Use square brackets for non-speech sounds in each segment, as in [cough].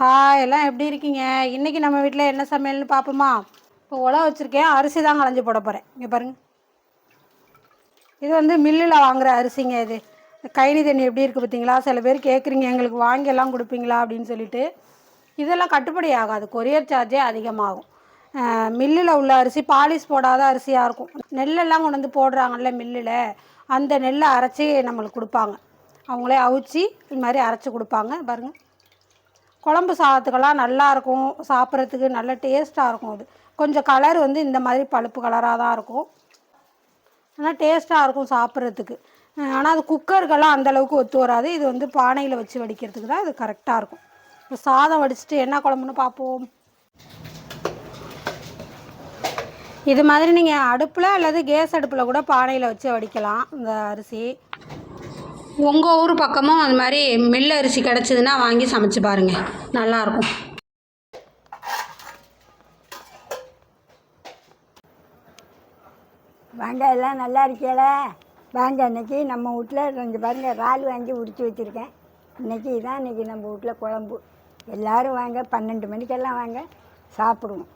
Hi எல்லாம் எப்படி இருக்கீங்க? இன்றைக்கி நம்ம வீட்டில் என்ன சமையல்னு பார்ப்போமா இப்போ உழ வச்சுருக்கேன். அரிசி தான் களைஞ்சி போட போகிறேன் இங்கே பாருங்க. இது வந்து மில்லில் வாங்குகிற அரிசிங்க இது. கைனி தண்ணி எப்படி இருக்குது பார்த்தீங்களா? சில பேர் கேட்குறீங்க எங்களுக்கு வாங்கி எல்லாம் கொடுப்பீங்களா அப்படின்னு சொல்லிட்டு. இதெல்லாம் கட்டுப்படி ஆகாது. கொரியர் சார்ஜே அதிகமாகும். மில்லில் உள்ள அரிசி பாலிஷ் போடாத அரிசியாக இருக்கும். நெல்லெல்லாம் கொண்டு வந்து போடுறாங்கல்ல மில்லில். அந்த நெல்லை அரைச்சி நம்மளுக்கு கொடுப்பாங்க. அவங்களே அவிச்சு இது மாதிரி அரைச்சி கொடுப்பாங்க. பாருங்கள் குழம்பு சாதத்துக்கெல்லாம் நல்லாயிருக்கும் சாப்பிட்றதுக்கு நல்ல டேஸ்ட்டாக இருக்கும் அது. கொஞ்சம் கலர் வந்து இந்த மாதிரி பழுப்பு கலராக தான் இருக்கும். ஆனால் டேஸ்ட்டாக இருக்கும் சாப்பிட்றதுக்கு. ஆனால் அது குக்கருக்கெல்லாம் அந்தளவுக்கு ஒத்து வராது. இது வந்து பானையில் வச்சு வடிக்கிறதுக்கு தான் இது கரெக்டாக இருக்கும். இப்போ சாதம் வடிச்சிட்டு என்ன குழம்புன்னு பார்ப்போம். இது மாதிரி நீங்கள் அடுப்பில் அல்லது கேஸ் அடுப்பில் கூட பானையில் வச்சு வடிக்கலாம் இந்த அரிசி. உங்கள் ஊர் பக்கமும் அது மாதிரி மில் அரிசி கிடச்சிதுன்னா வாங்கி சமைச்சு பாருங்கள் நல்லாயிருக்கும். வாங்க எல்லாம் நல்லா இருக்கீங்கள? வாங்க இன்றைக்கி நம்ம வீட்டில் ரெண்டு பாருங்க இறால் வாங்கி உரித்து வச்சுருக்கேன். இன்னைக்கு இதான் இன்றைக்கி நம்ம வீட்டில் குழம்பு. எல்லோரும் வாங்க பன்னெண்டு மணிக்கெல்லாம் வாங்க சாப்பிடுவோம்.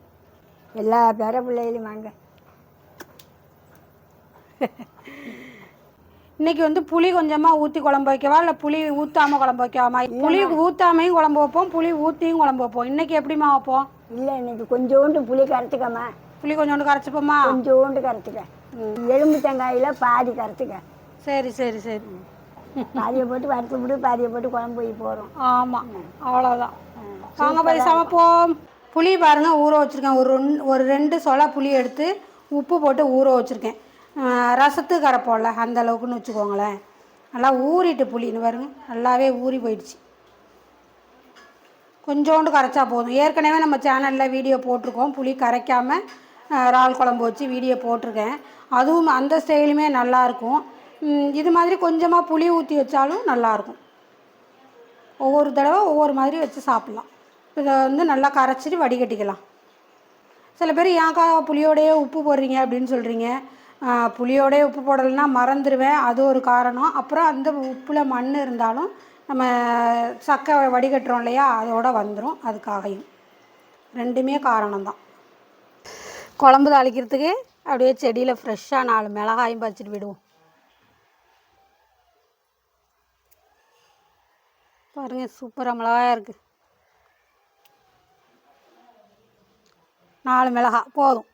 எல்லா பேர பிள்ளைகளையும் வாங்க. [laughs] இன்னைக்கு வந்து புளி கொஞ்சமாக ஊற்றி குழம்பு வைக்கவா? இல்லை புளி ஊற்றாமல் குழம்பு வைக்கவாமா? புளி ஊற்றாமையும் குழம்பு வைப்போம் புளி ஊற்றியும் குழம்பு வைப்போம். இன்னைக்கு எப்படிம்மா வைப்போம்? இல்லை இன்னைக்கு கொஞ்சோண்டு புளி கரைச்சிக்கம்மா புளி கொஞ்சோண்டு கரைச்சிப்போமா? கொஞ்சோண்டு கரைச்சிக்க எலும்பு தேங்காயில் பாதி கரைச்சிக்க சரி சரி சரி. பாதியை போட்டு வறுத்து விட்டு பாதியை போட்டு குழம்பு போய் போகிறோம் ஆமாம் அவ்வளோதான் வாங்க போய் சமைப்போம். புளி பாருங்க ஊற வச்சுருக்கேன். ஒரு ஒரு ரெண்டு சொலை புளி எடுத்து உப்பு போட்டு ஊற வச்சுருக்கேன். ரசத்து கரைப்போம்ல அந்த அளவுக்குன்னு வச்சுக்கோங்களேன். நல்லா ஊறிட்டு புளின்னு பாருங்க நல்லாவே ஊறி போயிடுச்சு. கொஞ்சோண்டு கரைச்சா போதும். ஏற்கனவே நம்ம சேனலில் வீடியோ போட்டிருக்கோம் புளி கரைக்காமல் இறால் குழம்பு வச்சு வீடியோ போட்டிருக்கேன். அதுவும் அந்த ஸ்டைலுமே நல்லாயிருக்கும் இது மாதிரி கொஞ்சமாக புளி ஊற்றி வச்சாலும் நல்லாயிருக்கும் ஒவ்வொரு தடவை ஒவ்வொரு மாதிரி வச்சு சாப்பிட்லாம். இதை வந்து நல்லா கரைச்சிட்டு வடிகட்டிக்கலாம். சில பேர் ஏன்க்கா புளியோடையே உப்பு போடுறீங்க? அப்படின்னு சொல்கிறீங்க புளியோடய உப்பு போடலைன்னா மறந்துடுவேன் அது ஒரு காரணம். அப்புறம் அந்த உப்பில் மண் இருந்தாலும் நம்ம சக்கை வடிகட்டுறோம் இல்லையா அதோட வந்துடும் அதுக்காகையும். ரெண்டுமே காரணம்தான். குழம்பு தாளிக்கிறதுக்கு அப்படியே செடியில் ஃப்ரெஷ்ஷாக நாலு மிளகாயும் பறிச்சிட்டு விடுவோம் பாருங்கள் சூப்பராக மிளகாயாக இருக்குது நாலு மிளகா போதும்.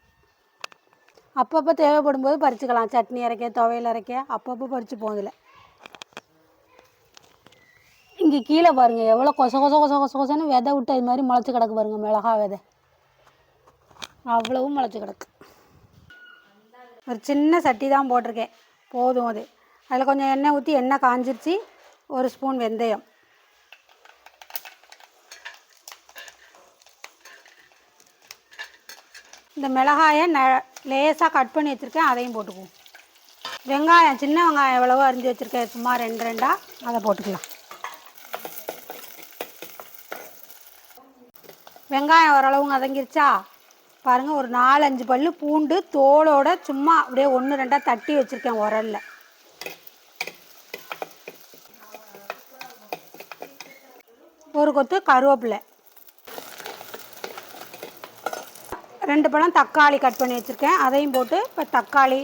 அப்பப்போ தேவைப்படும் போது பறிச்சுக்கலாம். சட்னி அரைக்க துவையல் அரைக்க அப்பப்போ பறித்து போதில்ல இங்கே கீழே பாருங்கள் எவ்வளோ கொச கொச கொச கொச கொசன்னு விதை விட்டு அது மாதிரி முளைச்சி கிடக்கு பாருங்கள் மிளகா விதை. அவ்வளவும் முளைச்சி கிடக்கு. ஒரு சின்ன சட்டி தான் போட்டிருக்கேன். போதும் அது. அதில் கொஞ்சம் எண்ணெய் ஊற்றி எண்ணெய் காஞ்சிருச்சு. ஒரு ஸ்பூன் வெந்தயம். இந்த மிளகாயை ந லேசாக கட் பண்ணி வச்சுருக்கேன் அதையும் போட்டுக்குவோம். வெங்காயம் சின்ன வெங்காயம் எவ்வளவோ அரிஞ்சு வச்சுருக்கேன் சும்மா ரெண்டு ரெண்டாக அதை போட்டுக்கலாம். வெங்காயம் ஓரளவு வதங்கிருச்சா? பாருங்கள் ஒரு நாலஞ்சு பல் பூண்டு தோலோட சும்மா அப்படியே ஒன்று ரெண்டாக தட்டி வச்சுருக்கேன் உரல்ல. ஒரு கொத்து கருவேப்பிலை. ரெண்டு பழம் தக்காளி கட் பண்ணி வச்சுருக்கேன். அதையும் போட்டு இப்போ தக்காளி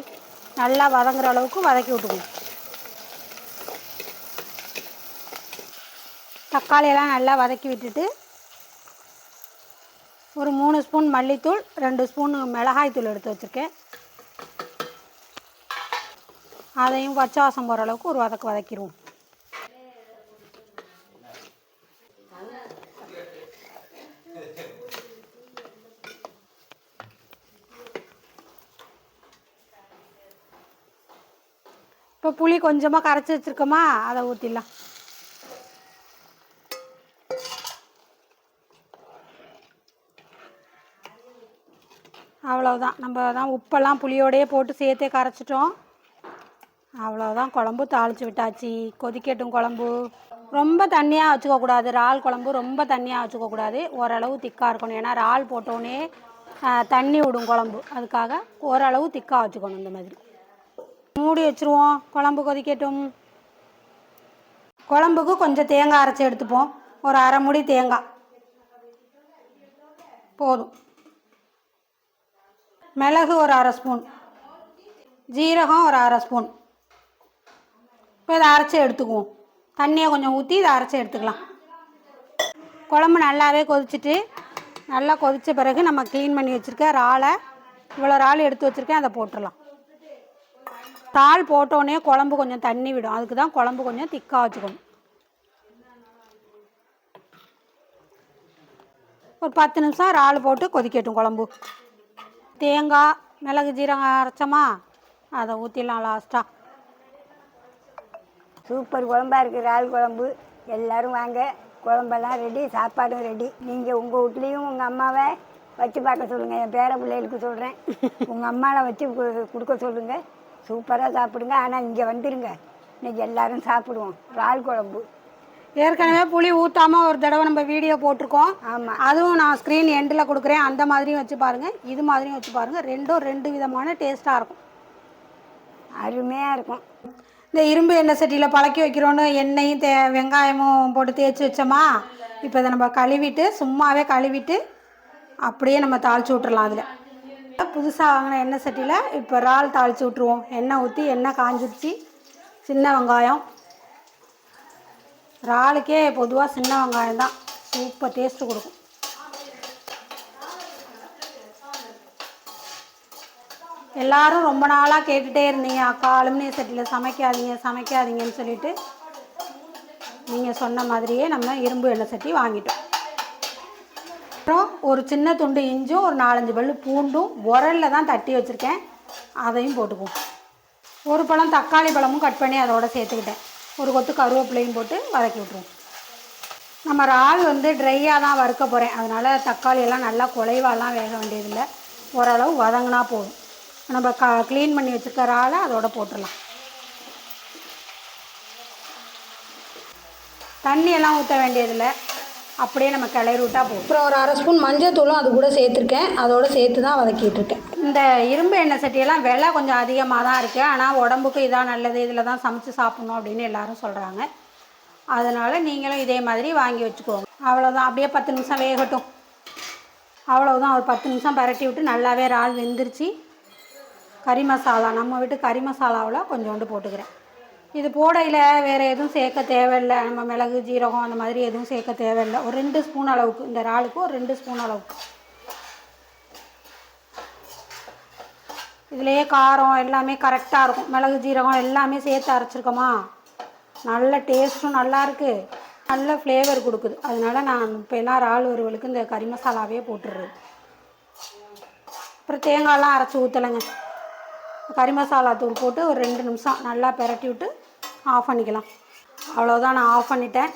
நல்லா வதங்குற அளவுக்கு வதக்கி விட்டுக்கணும். தக்காளியெல்லாம் நல்லா வதக்கி விட்டுட்டு ஒரு மூணு ஸ்பூன் மல்லித்தூள் ரெண்டு ஸ்பூன் மிளகாய்த்தூள் எடுத்து வச்சுருக்கேன். அதையும் பச்சை வாசம் போகிற அளவுக்கு ஒரு வதக்கு வதக்கிடுவோம். இப்போ புளி கொஞ்சமாக கரைச்சி வச்சுருக்கோமா அதை ஊற்றிடலாம் அவ்வளோதான் நம்ம தான் உப்பெல்லாம் புளியோடையே போட்டு சேர்த்தே கரைச்சிட்டோம். அவ்வளோதான் குழம்பு தாளித்து விட்டாச்சு. கொதிக்கட்டும் குழம்பு. ரொம்ப தண்ணியாக வச்சுக்கக்கூடாது இறால் குழம்பு ரொம்ப தண்ணியாக வச்சுக்கக்கூடாது ஓரளவு திக்காக இருக்கணும். ஏன்னா இறால் போட்டோன்னே தண்ணி விடும் குழம்பு. அதுக்காக ஓரளவு திக்காக வச்சுக்கணும் இந்த மாதிரி. மூடி வச்சுருவோம். குழம்பு கொதிக்கட்டும். குழம்புக்கு கொஞ்சம் தேங்காய் அரைச்சி எடுத்துப்போம். ஒரு அரை மூடி தேங்காய். போதும். மிளகு ஒரு அரை ஸ்பூன். ஜீரகம் ஒரு அரை ஸ்பூன். இப்போ இதை அரைச்சி எடுத்துக்குவோம். தண்ணியை கொஞ்சம் ஊற்றி இதை அரைச்சி எடுத்துக்கலாம். குழம்பு நல்லாவே கொதிச்சிட்டு நல்லா கொதித்த பிறகு நம்ம க்ளீன் பண்ணி வச்சுருக்க இறாலை. இவ்வளோ இறால் எடுத்து வச்சுருக்கேன் அதை போட்டுடலாம் இறால் போட்டோடனே குழம்பு கொஞ்சம் தண்ணி விடும். அதுக்கு தான் குழம்பு கொஞ்சம் திக்காக வச்சுக்கணும். ஒரு பத்து நிமிஷம் இறால் போட்டு கொதிக்கட்டும் குழம்பு. தேங்காய் மிளகு ஜீரகம் அரைச்சோமா? அதை ஊற்றிடலாம் லாஸ்ட்டாக சூப்பர் குழம்பாக இருக்குது இறால் குழம்பு. எல்லாரும் வாங்க. குழம்பெல்லாம் ரெடி சாப்பாடும் ரெடி நீங்கள் உங்கள் வீட்லேயும் உங்கள் அம்மாவை வச்சு பார்க்க சொல்லுங்கள் என் பேர பிள்ளைகளுக்கு சொல்கிறேன் உங்கள் அம்மாவை வச்சு கொடுக்க சொல்லுங்கள் சூப்பராக சாப்பிடுங்க. ஆனால் இங்கே வந்துருங்க. இன்னைக்கு எல்லாரும் சாப்பிடுவோம். இறால் குழம்பு. ஏற்கனவே புளி ஊற்றாம ஒரு தடவை நம்ம வீடியோ போட்டிருக்கோம். ஆமாம் அதுவும் நான் ஸ்க்ரீன் எண்டில் கொடுக்குறேன். அந்த மாதிரியும் வச்சு பாருங்கள் இது மாதிரியும் வச்சு பாருங்கள் ரெண்டும் ரெண்டு விதமான டேஸ்ட்டாக இருக்கும். அருமையாக இருக்கும். இந்த இரும்பு எண்ணெய் சட்டியில் பழக்கி வைக்கிறோன்னு எண்ணெயும் தே வெங்காயமும் போட்டு தேய்ச்சி வச்சோமா? இப்போ இதை நம்ம கழுவிட்டு சும்மாவே கழுவிட்டு அப்படியே நம்ம தாளிச்சு விட்றலாம் அதில். புதுசாக வாங்கின எண்ணெய் சட்டியில் இப்போ இறால் தாளித்து விட்ருவோம் எண்ணெய் ஊற்றி எண்ணெய் காஞ்சிடுச்சு சின்ன வெங்காயம். இறாலுக்கே பொதுவாக சின்ன வெங்காயம் தான். சூப்பர் டேஸ்ட்டு கொடுக்கும். எல்லாரும் ரொம்ப நாளாக கேட்டுகிட்டே இருந்தீங்க. அக்கா அலுமினிய சட்டியில் சமைக்காதீங்க சமைக்காதீங்கன்னு சொல்லிட்டு நீங்கள் சொன்ன மாதிரியே நம்ம இரும்பு எண்ணெய் சட்டி வாங்கிட்டோம். அப்புறம் ஒரு சின்ன துண்டு இஞ்சும் ஒரு நாலஞ்சு பல் பூண்டும் உரலில் தான் தட்டி வச்சுருக்கேன். அதையும் போட்டுக்குவோம். ஒரு பழம் தக்காளி பழமும் கட் பண்ணி அதோட சேர்த்துக்கிட்டேன். ஒரு கொத்து கருவேப்பிலையும் போட்டு வதக்கி விட்ருவோம் நம்ம இறால் வந்து ட்ரையாக தான் வறுக்க போகிறேன் அதனால் தக்காளி எல்லாம் நல்லா குலைவாலாம் வேக வேண்டியதில்லை. ஓரளவு வதங்கினா போதும். நம்ம க க்ளீன் பண்ணி வச்சுருக்க இறாலை அதோட போட்டுடலாம். தண்ணியெல்லாம் ஊற்ற வேண்டியதில்லை. அப்படியே நம்ம கிளறி விட்டா போதும். அப்புறம் ஒரு அரை ஸ்பூன் மஞ்சள் தூளும் அது கூட சேர்த்துருக்கேன். அதோட சேர்த்து தான் வதக்கிட்டு இருக்கேன் இந்த இரும்பு எண்ணெய் சட்டியெல்லாம் விலை கொஞ்சம் அதிகமாக தான் இருக்குது ஆனால் உடம்புக்கு இதான் நல்லது இதில் தான் சமைச்சு சாப்பிட்ணும் அப்படின்னு எல்லாரும் சொல்கிறாங்க அதனால் நீங்களும் இதே மாதிரி வாங்கி வச்சுக்கோங்க. அவ்வளோதான் அப்படியே பத்து நிமிஷம் வேகட்டும். அவ்வளோதான் ஒரு பத்து நிமிஷம் பரட்டி விட்டு நல்லாவே இறால் வெந்துருச்சு. கறி மசாலா நம்ம வீட்டு கறி மசாலாவில் கொஞ்சோண்டு போட்டுக்கிறேன். இது போடையில் வேறு எதுவும் சேர்க்க தேவையில்லை. நம்ம மிளகு ஜீரகம் அந்த மாதிரி எதுவும் சேர்க்க தேவையில்லை. ஒரு ரெண்டு ஸ்பூன் அளவுக்கு. இந்த இறாலுக்கு ஒரு ரெண்டு ஸ்பூன் அளவுக்கு. இதுலேயே காரம் எல்லாமே கரெக்டாக இருக்கும். மிளகு ஜீரகம் எல்லாமே சேர்த்து அரைச்சிருக்கோமா? நல்ல டேஸ்ட்டும் நல்லாயிருக்கு நல்ல ஃப்ளேவர் கொடுக்குது. அதனால நான் இப்போ எல்லாம் இறால் வறுவலுக்கு இந்த கறி மசாலாவே போட்டுடுறது. அப்புறம் தேங்காயெலாம் அரைச்சி ஊற்றலைங்க கறி மசாலா தூள் போட்டு ஒரு ரெண்டு நிமிஷம் நல்லா பிரட்டி விட்டு ஆஃப் பண்ணிக்கலாம். அவ்வளோதான் நான் ஆஃப் பண்ணிட்டேன்.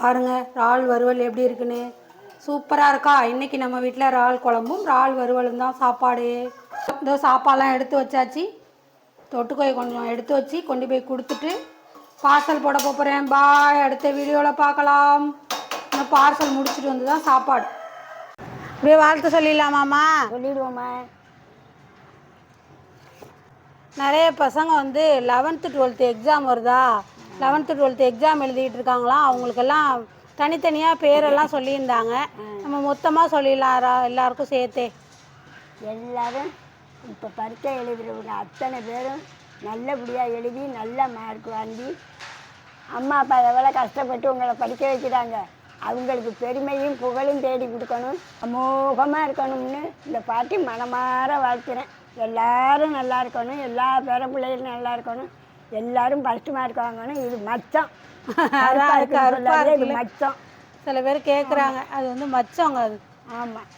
பாருங்கள் இறால் வறுவல் எப்படி இருக்குன்னு. சூப்பராக இருக்கா? இன்றைக்கி நம்ம வீட்டில் இறால் குழம்பும் இறால் வறுவலும் தான் சாப்பாடு. இதோ சாப்பாடெலாம் எடுத்து வச்சாச்சு. தொட்டுக்கோய் கொஞ்சம் எடுத்து வச்சு கொண்டு போய் கொடுத்துட்டு பார்சல் போட போகிறேன் பாய் அடுத்த வீடியோவில் பார்க்கலாம். இந்த பார்சல் முடிச்சுட்டு வந்து தான் சாப்பாடு. அப்படியே வாழ்த்து சொல்லிடலாமாம்மா? சொல்லிடுவோம்மா. நிறைய பசங்க வந்து லெவன்த்து டுவெல்த்து எக்ஸாம் வருதா? லெவன்த்து டுவெல்த்து எக்ஸாம் எழுதிட்டு இருக்காங்களாம். அவங்களுக்கெல்லாம் தனித்தனியாக பேரெல்லாம் சொல்லியிருந்தாங்க. நம்ம மொத்தமாக சொல்லிடலாம் ரா- எல்லாருக்கும் சேர்த்தே. எல்லாரும் இப்போ பரீட்சை எழுதுறவங்க அத்தனை பேரும் நல்லபடியாக எழுதி நல்ல மார்க் வாங்கி அம்மா அப்பா எவ்வளோ கஷ்டப்பட்டு உங்களை படிக்க வைக்கிறாங்க. அவங்களுக்கு பெருமையும் புகழும் தேடி கொடுக்கணும். அமோகமாக இருக்கணும்னு இந்த பாட்டி மனமாற வாழ்த்துறேன். எல்லாரும் நல்லா இருக்கணும் எல்லா பேர பிள்ளைகளும் நல்லா இருக்கணும் எல்லாரும் மார்க் வாங்கணும். இது மச்சம். இது. மச்சம். சில பேர் கேட்குறாங்க அது வந்து மச்சவங்க அது. ஆமாம்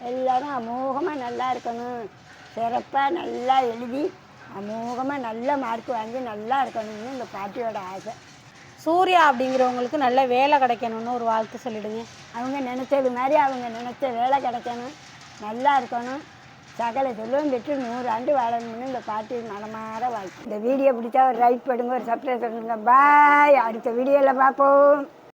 எல்லாரும் அமோகமாக நல்லா இருக்கணும். சிறப்பாக நல்லா எழுதி அமோகமாக நல்ல மார்க் வாங்கி நல்லா இருக்கணும்னு இந்த பாட்டியோட ஆசை. சூர்யா அப்படிங்கிறவங்களுக்கு நல்ல வேலை கிடைக்கணும்னு ஒரு வாழ்த்து சொல்லிடுங்க. அவங்க நினச்சது மாதிரி அவங்க நினச்ச வேலை கிடைக்கணும். நல்லா இருக்கணும். சகல செல்வம் பெற்று நூறு ஆண்டு வாழணும்னு இந்த பாட்டி மனமாற வாழ்க்கை இந்த வீடியோ பிடிச்சா ஒரு லைக் பண்ணுங்க ஒரு சப்ஸ்கிரைப் பண்ணுங்க பாய் அடுத்த வீடியோவில் பார்ப்போம்.